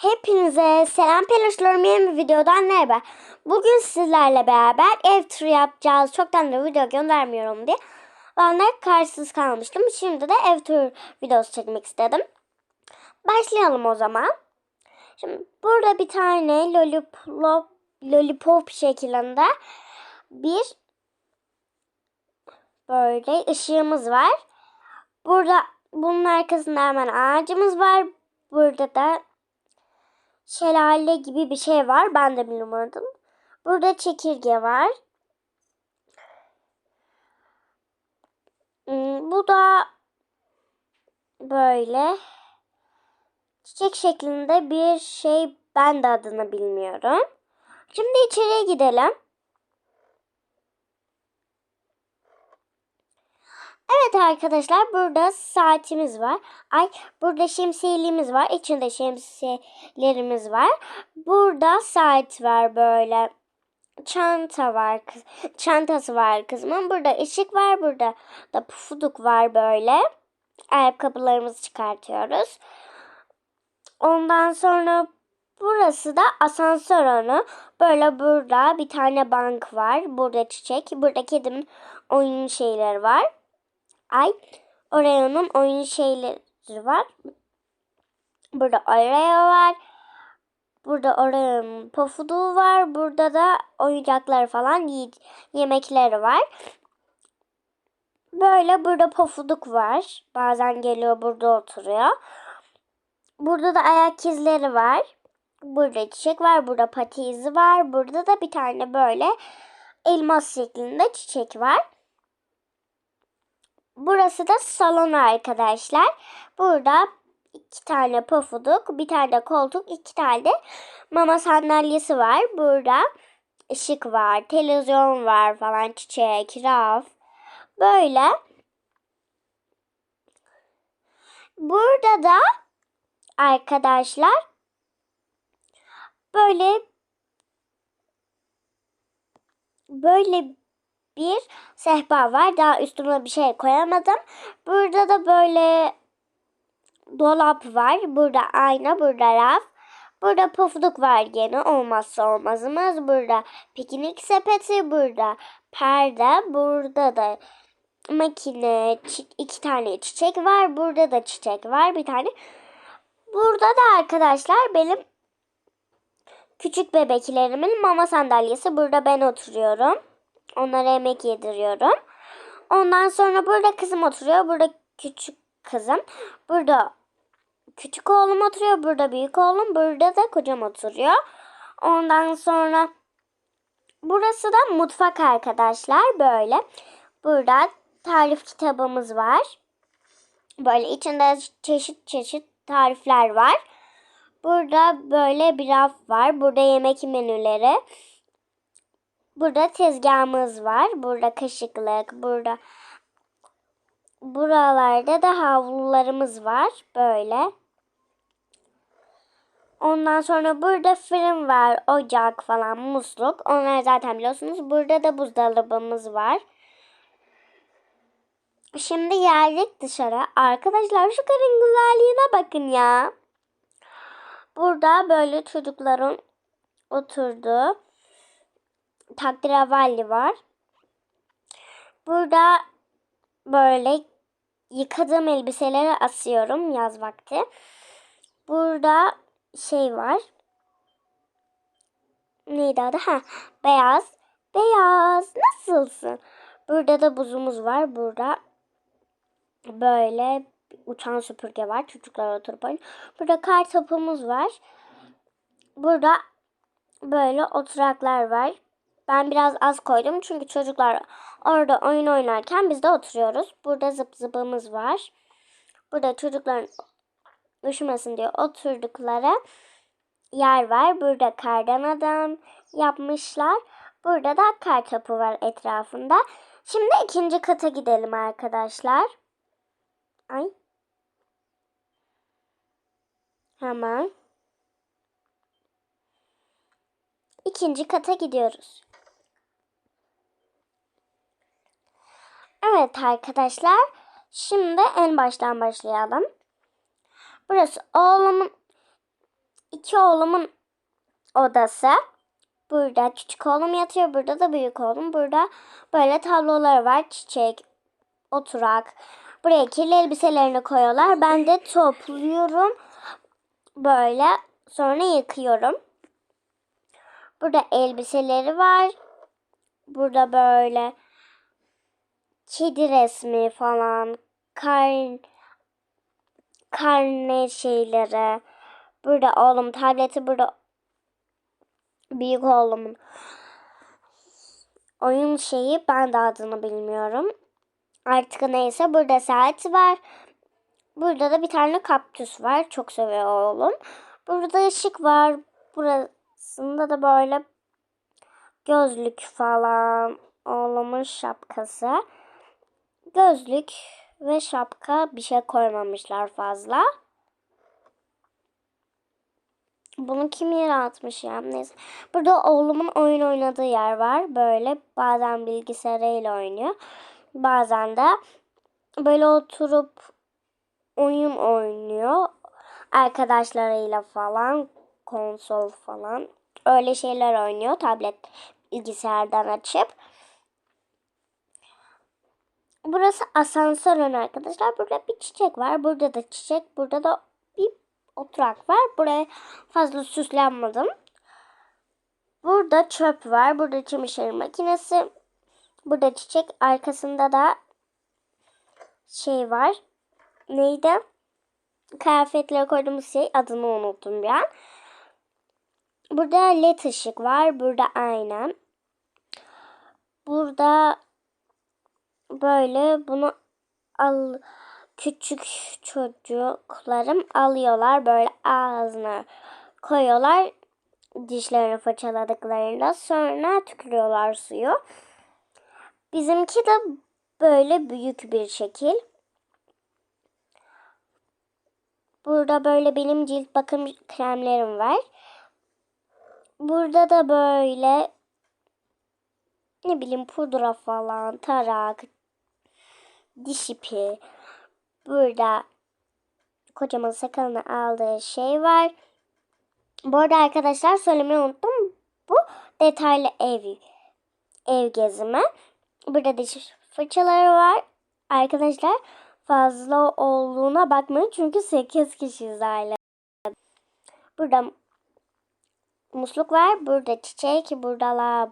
Hepinize selam peluşlarım yeni bir videodan merhaba. Bugün sizlerle beraber ev turu yapacağız. Çoktan da video göndermiyorum diye. Ben de karşısız kalmıştım. Şimdi de ev turu videosu çekmek istedim. Başlayalım o zaman. Şimdi burada bir tane lollipop, lollipop şeklinde bir böyle ışığımız var. Burada bunun arkasında hemen ağacımız var. Burada da şelale gibi bir şey var. Ben de bilmiyordum. Burada çekirge var. Hmm, Bu da böyle çiçek şeklinde bir şey. Ben de adını bilmiyorum. Şimdi içeriye gidelim. Evet arkadaşlar burada saatimiz var. Ay burada şemsiyeliğimiz var. İçinde şemsiyelerimiz var. Burada saat var böyle. Çanta var. Çantası var kızımın. Burada ışık var. Burada da pufuduk var böyle. Ayakkabılarımızı çıkartıyoruz. Ondan sonra burası da asansör onu. Böyle burada bir tane bank var. Burada çiçek. Burada kedimin oyun şeyleri var. Ay Oreo'nun oyun şeyleri var. Burada Oreo var. Burada Oreo'nun pofuduğu var. Burada da oyuncaklar falan yemekleri var. Böyle burada pofuduk var. Bazen geliyor burada oturuyor. Burada da ayak izleri var. Burada çiçek var. Burada pati izi var. Burada da bir tane böyle elmas şeklinde çiçek var. Burası da salon arkadaşlar. Burada iki tane pofuduk, bir tane koltuk, iki tane de mama sandalyesi var. Burada ışık var, televizyon var falan, çiçek, raf. Böyle. Burada da arkadaşlar böyle böyle bir sehpa var. Daha üstüne bir şey koyamadım. Burada da böyle dolap var. Burada ayna, burada raf. Burada pofuduk var gene olmazsa olmazımız. Burada piknik sepeti, burada perde, burada da makine, iki tane çiçek var. Burada da çiçek var bir tane. Burada da arkadaşlar benim küçük bebeklerimin mama sandalyesi. Burada ben oturuyorum. Onlara yemek yediriyorum. Ondan sonra burada kızım oturuyor. Burada küçük kızım. Burada küçük oğlum oturuyor. Burada büyük oğlum. Burada da kocam oturuyor. Ondan sonra burası da mutfak arkadaşlar. Böyle. Burada tarif kitabımız var. Böyle içinde çeşit çeşit tarifler var. Burada böyle bir raf var. Burada yemek menüleri. Burada tezgahımız var. Burada kaşıklık. Burada buralarda da havlularımız var. Böyle. Ondan sonra burada fırın var. Ocak falan musluk. Onları zaten biliyorsunuz. Burada da buzdolabımız var. Şimdi geldik dışarı. Arkadaşlar şu karın güzelliğine bakın ya. Burada böyle çocukların oturduğu takdiravalli var. Burada böyle yıkadığım elbiseleri asıyorum yaz vakti. Burada şey var. Neydi adı? Ha, beyaz. Beyaz. Nasılsın? Burada da buzumuz var. Burada böyle uçan süpürge var. Çocuklar oturup oynuyor. Burada kar topumuz var. Burada böyle oturaklar var. Ben biraz az koydum çünkü çocuklar orada oyun oynarken biz de oturuyoruz. Burada zıp zıpımız var. Burada çocukların üşümesin diye oturdukları yer var. Burada kardan adam yapmışlar. Burada da kar topu var etrafında. Şimdi ikinci kata gidelim arkadaşlar. Ay. Hemen. İkinci kata gidiyoruz. Evet arkadaşlar. Şimdi en baştan başlayalım. Burası oğlumun iki oğlumun odası. Burada küçük oğlum yatıyor. Burada da büyük oğlum. Burada böyle tabloları var. Çiçek, oturak. Buraya kirli elbiselerini koyuyorlar. Ben de topluyorum. Böyle sonra yıkıyorum. Burada elbiseleri var. Burada böyle kedi resmi falan, kar, karne şeyleri. Burada oğlum tableti, burada büyük oğlumun oyun şeyi ben de adını bilmiyorum. Artık neyse burada saat var. Burada da bir tane kaktüs var. Çok seviyor oğlum. Burada ışık var. Burasında da böyle gözlük falan. Oğlumun şapkası. Gözlük ve şapka bir şey koymamışlar fazla. Bunu kim yere atmış ya? Neyse. Burada oğlumun oyun oynadığı yer var. Böyle bazen bilgisayarıyla oynuyor. Bazen de böyle oturup oyun oynuyor. Arkadaşlarıyla falan konsol falan öyle şeyler oynuyor tablet bilgisayardan açıp. Burası asansör ön arkadaşlar. Burada bir çiçek var. Burada da çiçek. Burada da bir oturak var. Buraya fazla süslenmedim. Burada çöp var. Burada çamaşır makinesi. Burada çiçek. Arkasında da şey var. Neydi? Kıyafetlere koyduğumuz şey adını unuttum bir an. Burada led ışık var. Burada ayna. Burada böyle bunu al küçük çocuklarım alıyorlar böyle ağzına koyuyorlar dişlerini fırçaladıklarında sonra tükürüyorlar suyu. Bizimki de böyle büyük bir şekil. Burada böyle benim cilt bakım kremlerim var. Burada da böyle ne bileyim pudra falan, tarak, diş ipi. Burada kocaman sakalını aldığı şey var. Bu arada arkadaşlar söylemeyi unuttum. Bu detaylı ev ev gezimi. Burada diş fırçaları var. Arkadaşlar fazla olduğuna bakmayın çünkü 8 kişiyiz aile. Burada musluk var. Burada çiçek. Burada lab,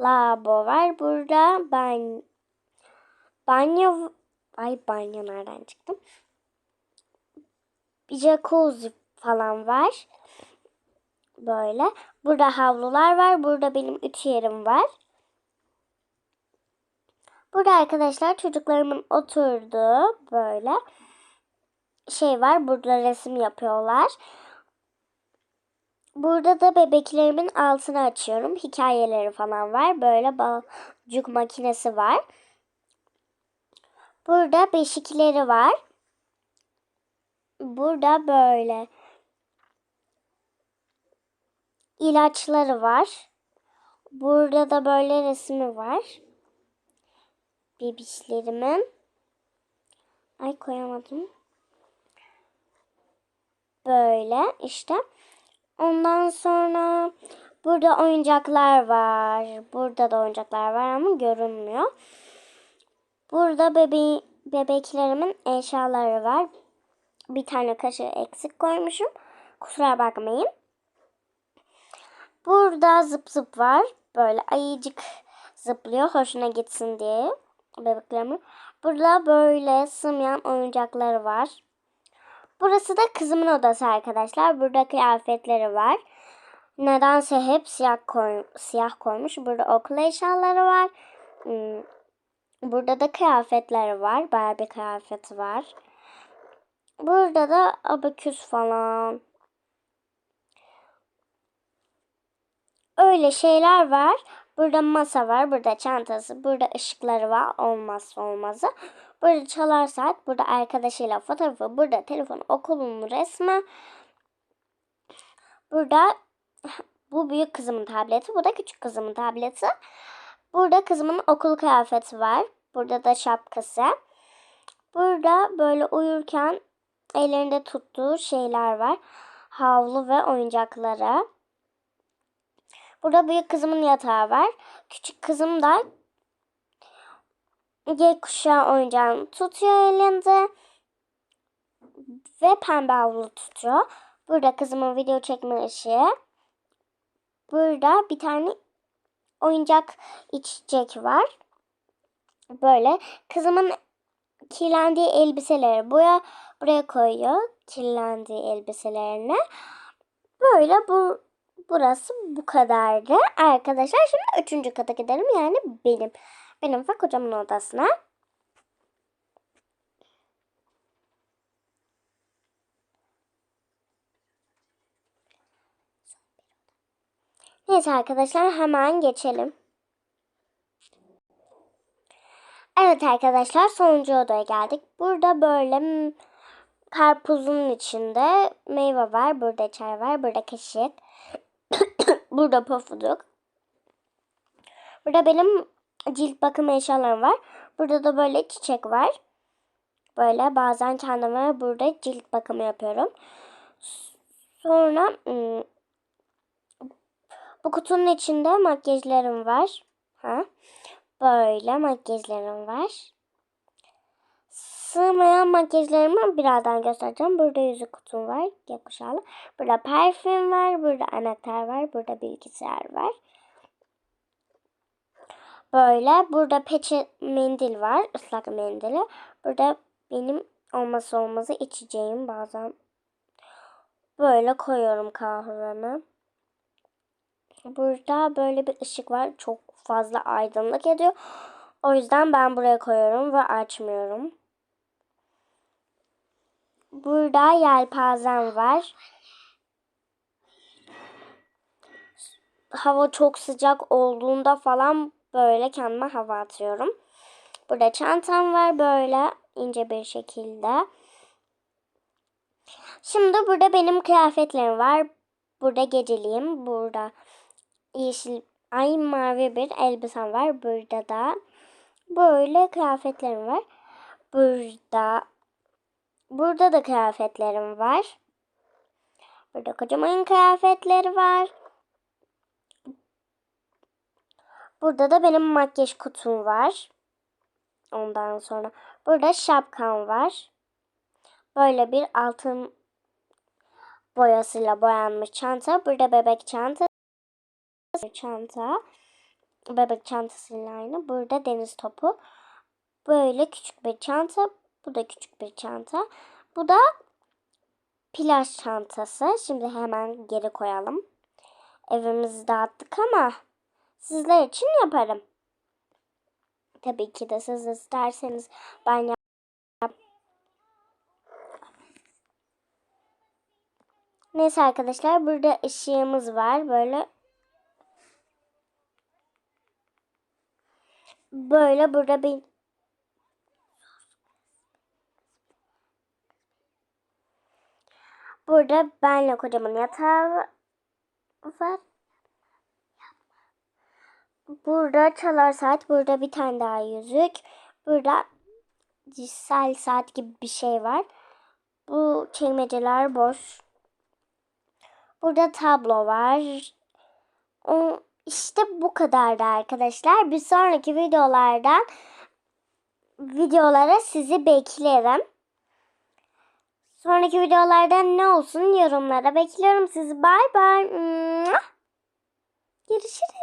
labo var. Burada ban, banyo. Ay banyo nereden çıktım? Jacuzzi falan var. Böyle. Burada havlular var. Burada benim ütü yerim var. Burada arkadaşlar çocuklarımın oturduğu böyle şey var. Burada resim yapıyorlar. Burada da bebeklerimin altını açıyorum. Hikayeleri falan var. Böyle balcuk makinesi var. Burada beşikleri var. Burada böyle ilaçları var. Burada da böyle resmi var. Bebişlerimin. Ay koyamadım. Böyle işte. Ondan sonra burada oyuncaklar var. Burada da oyuncaklar var ama görünmüyor. Burada bebe bebeklerimin eşyaları var. Bir tane kaşığı eksik koymuşum. Kusura bakmayın. Burada zıp zıp var. Böyle ayıcık zıplıyor. Hoşuna gitsin diye bebeklerimin. Burada böyle sığmayan oyuncakları var. Burası da kızımın odası arkadaşlar. Burada kıyafetleri var. Nedense hep siyah, koy, siyah koymuş. Burada okul eşyaları var. Burada da kıyafetleri var. Barbie kıyafeti var. Burada da abaküs falan. Öyle şeyler var. Burada masa var. Burada çantası. Burada ışıkları var. Olmazsa olmazı. Burada çalar saat. Burada arkadaşıyla fotoğrafı. Burada telefon okulun resmi. Burada bu büyük kızımın tableti. Bu da küçük kızımın tableti. Burada kızımın okul kıyafeti var. Burada da şapkası. Burada böyle uyurken ellerinde tuttuğu şeyler var. havlu ve oyuncakları. Burada büyük kızımın yatağı var. Küçük kızım da gökkuşağı oyuncağını tutuyor elinde. Ve pembe havlu tutuyor. Burada kızımın video çekme ışığı. Burada bir tane oyuncak içecek var. Böyle kızımın kirlendiği elbiseleri buraya, buraya koyuyor. Kirlendiği elbiselerini. Böyle bu burası bu kadardı. Arkadaşlar şimdi üçüncü kata gidelim. Yani benim. Benim ve kocamın odasına. Neyse arkadaşlar hemen geçelim. Evet arkadaşlar sonuncu odaya geldik. Burada böyle karpuzun içinde meyve var. Burada çay var. Burada kaşık. burada pofuduk. Burada benim cilt bakım eşyalarım var. Burada da böyle çiçek var. Böyle bazen kendime burada cilt bakımı yapıyorum. Sonra mm, bu kutunun içinde makyajlarım var. Ha? Böyle makyajlarım var. Sığmayan makyajlarımı birazdan göstereceğim. Burada yüzük kutum var. Gökkuşağlı. Burada parfüm var. Burada anahtar var. Burada bilgisayar var. Böyle. Burada peçe mendil var. ıslak mendili. Burada benim olması olmazı içeceğim bazen. Böyle koyuyorum kahvemi. Burada böyle bir ışık var. Çok fazla aydınlık ediyor. O yüzden ben buraya koyuyorum ve açmıyorum. Burada yelpazem var. Hava çok sıcak olduğunda falan böyle kendime hava atıyorum. Burada çantam var böyle ince bir şekilde. Şimdi burada benim kıyafetlerim var. Burada geceliğim. Burada yeşil ay mavi bir elbisem var. Burada da böyle kıyafetlerim var. Burada burada da kıyafetlerim var. Burada kocaman kıyafetleri var. Burada da benim makyaj kutum var. Ondan sonra burada şapkam var. Böyle bir altın boyasıyla boyanmış çanta. Burada bebek çanta çanta. Bebek çantasıyla aynı. Burada deniz topu. Böyle küçük bir çanta. Bu da küçük bir çanta. Bu da plaj çantası. Şimdi hemen geri koyalım. Evimizi dağıttık ama sizler için yaparım. Tabii ki de siz isterseniz ben yap Neyse arkadaşlar burada ışığımız var. Böyle böyle burada bir Burada benle kocaman yatağı var. Burada çalar saat. Burada bir tane daha yüzük. Burada cinsel saat gibi bir şey var. Bu çekmeceler boş. Burada tablo var. İşte bu kadardı arkadaşlar. Bir sonraki videolardan videolara sizi beklerim. Sonraki videolarda ne olsun yorumlara bekliyorum sizi. Bay bay. Görüşürüz.